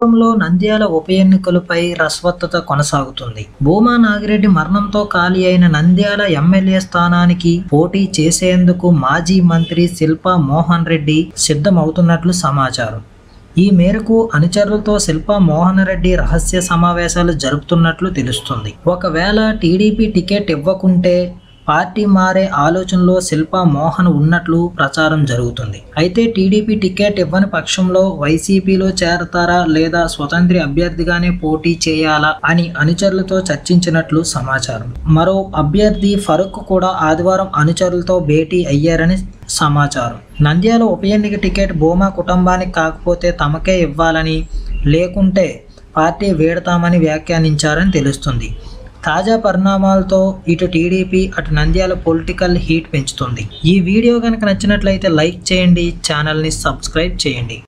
రాష్ట్రంలో నంద్యాల ఉప ఎన్నికలపై రస్వత్తత కొనసాగుతుంది. భూమా నాగిరెడ్డి మరణంతో ఖాళీ అయిన నంద్యాల ఎమ్మెల్యే స్థానానికి పోటీ చేసేందుకు మాజీ మంత్రి శిల్పా మోహన్ రెడ్డి సిద్ధమవుతున్నట్లు సమాచారం. ఈ మేరకు అనుచరులతో శిల్పా మోహన్ రెడ్డి రహస్య సమావేశాలు జరుపుతున్నట్లు తెలుస్తుంది. ఒకవేళ టీడీపీ టికెట్ ఇవ్వకుంటే పార్టీ మారే ఆలోచనలో శిల్పా మోహన్ ఉన్నట్లు ప్రచారం జరుగుతుంది. అయితే టీడీపీ టికెట్ ఇవ్వని పక్షంలో వైసీపీలో చేరతారా లేదా స్వతంత్ర అభ్యర్థిగానే పోటీ చేయాలా అని అనుచరులతో చర్చించినట్లు సమాచారం. మరో అభ్యర్థి ఫరూక్ కూడా ఆదివారం అనుచరులతో భేటీ అయ్యారని సమాచారం. నంద్యాల ఉప ఎన్నిక టికెట్ భూమా కుటుంబానికి కాకపోతే తమకే ఇవ్వాలని లేకుంటే పార్టీ వేడతామని వ్యాఖ్యానించారని తెలుస్తుంది. తాజా పరిణామాలతో ఇటు టీడీపీ అటు నంద్యాల పొలిటికల్ హీట్ పెంచుతుంది. ఈ వీడియో కనుక నచ్చినట్లయితే లైక్ చేయండి ఛానల్ని సబ్స్క్రైబ్ చేయండి.